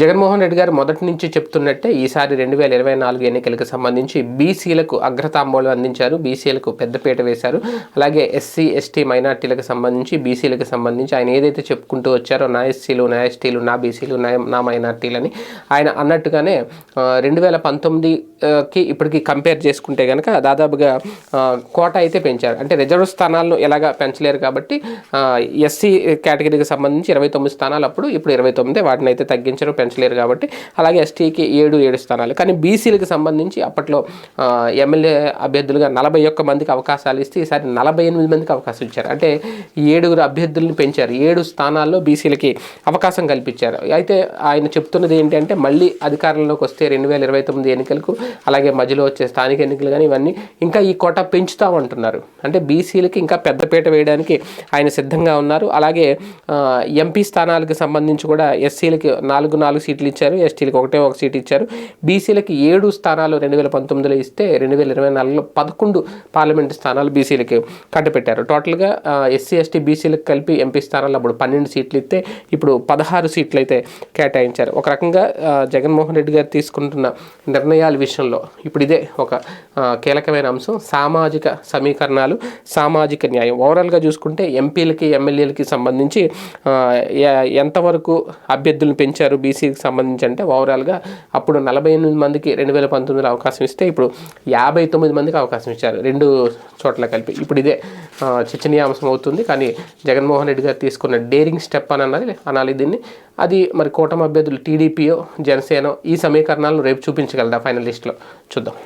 జగన్మోహన్ రెడ్డి గారు మొదటి నుంచి చెప్తున్నట్టే ఈసారి రెండు వేల ఇరవై నాలుగు ఎన్నికలకు సంబంధించి బీసీలకు అగ్రతాంబోలు అందించారు. బీసీలకు పెద్దపీట వేశారు. అలాగే ఎస్సీ ఎస్టీ మైనార్టీలకు సంబంధించి బీసీలకు సంబంధించి ఆయన ఏదైతే చెప్పుకుంటూ వచ్చారో నా ఎస్సీలు నా ఎస్టీలు నా బీసీలు నా నా మైనార్టీలని ఆయన అన్నట్టుగానే రెండు వేల పంతొమ్మిదికి ఇప్పటికి కంపేర్ చేసుకుంటే కనుక దాదాపుగా కోట అయితే పెంచారు. అంటే రిజర్వ్ స్థానాలను ఎలాగా పెంచలేరు కాబట్టి ఎస్సీ కేటగిరీకి సంబంధించి ఇరవై తొమ్మిది స్థానాలు అప్పుడు ఇప్పుడు ఇరవై తొమ్మిది వాటిని అయితే తగ్గించరు పెంచలేరు కాబట్టి అలాగే ఎస్టీకి ఏడు ఏడు స్థానాలు. కానీ బీసీలకు సంబంధించి అప్పట్లో ఎమ్మెల్యే అభ్యర్థులుగా నలభై ఒక్క మందికి అవకాశాలు ఇస్తే ఈసారి నలభై ఎనిమిది మందికి అవకాశం ఇచ్చారు. అంటే ఏడుగురు అభ్యర్థులను పెంచారు. ఏడు స్థానాల్లో బీసీలకి అవకాశం కల్పించారు. అయితే ఆయన చెప్తున్నది ఏంటి అంటే మళ్ళీ అధికారంలోకి వస్తే రెండు వేల ఇరవై తొమ్మిది ఎన్నికలకు అలాగే మధ్యలో వచ్చే స్థానిక ఎన్నికలు కానీ ఇవన్నీ ఇంకా ఈ కోట పెంచుతామంటున్నారు అంటే బీసీలకి ఇంకా పెద్దపీట వేయడానికి ఆయన సిద్ధంగా ఉన్నారు. అలాగే ఎంపీ స్థానాలకు సంబంధించి కూడా ఎస్సీలకి నాలుగు నాలుగు సీట్లు ఇచ్చారు ఎస్టీలకు ఒకటే ఒక సీట్ ఇచ్చారు. బీసీలకి ఏడు స్థానాలు రెండు వేల పంతొమ్మిదిలో ఇస్తే రెండు వేల ఇరవై నాలుగులో పదకొండు పార్లమెంటు స్థానాలు బీసీలకి కట్టపెట్టారు టోటల్గా ఎస్సీ ఎస్టీ బీసీలకు కలిపి ఎంపీ స్థానాలు అప్పుడు పన్నెండు సీట్లు ఇస్తే ఇప్పుడు పదహారు సీట్లు అయితే కేటాయించారు. ఒక రకంగా జగన్మోహన్ రెడ్డి గారు తీసుకుంటున్న నిర్ణయాల విషయంలో ఇప్పుడు ఇదే ఒక కీలకమైన అంశం. సామాజిక సమీకరణాలు సామాజిక న్యాయం. ఓవరాల్గా చూసుకుంటే ఎంపీలకి ఎమ్మెల్యేలకి సంబంధించి ఎంతవరకు అభ్యర్థులను పెంచారు బీసీ ఎస్సీకి సంబంధించి అంటే ఓవరాల్గా అప్పుడు నలభై ఎనిమిది మందికి రెండు వేల పంతొమ్మిదిలో అవకాశం ఇస్తే ఇప్పుడు యాభై తొమ్మిది మందికి అవకాశం ఇచ్చారు. రెండు చోట్ల కలిపి. ఇప్పుడు ఇదే చర్చనీయాంశం అవుతుంది. కానీ జగన్మోహన్ రెడ్డి గారు తీసుకున్న డేరింగ్ స్టెప్ అని అన్నది అనాలి దీన్ని. అది మరి కూటమి అభ్యర్థులు టీడీపీయో జనసేన ఈ సమీకరణాలను రేపు చూపించగలదా ఫైనల్ లిస్ట్లో? చూద్దాం.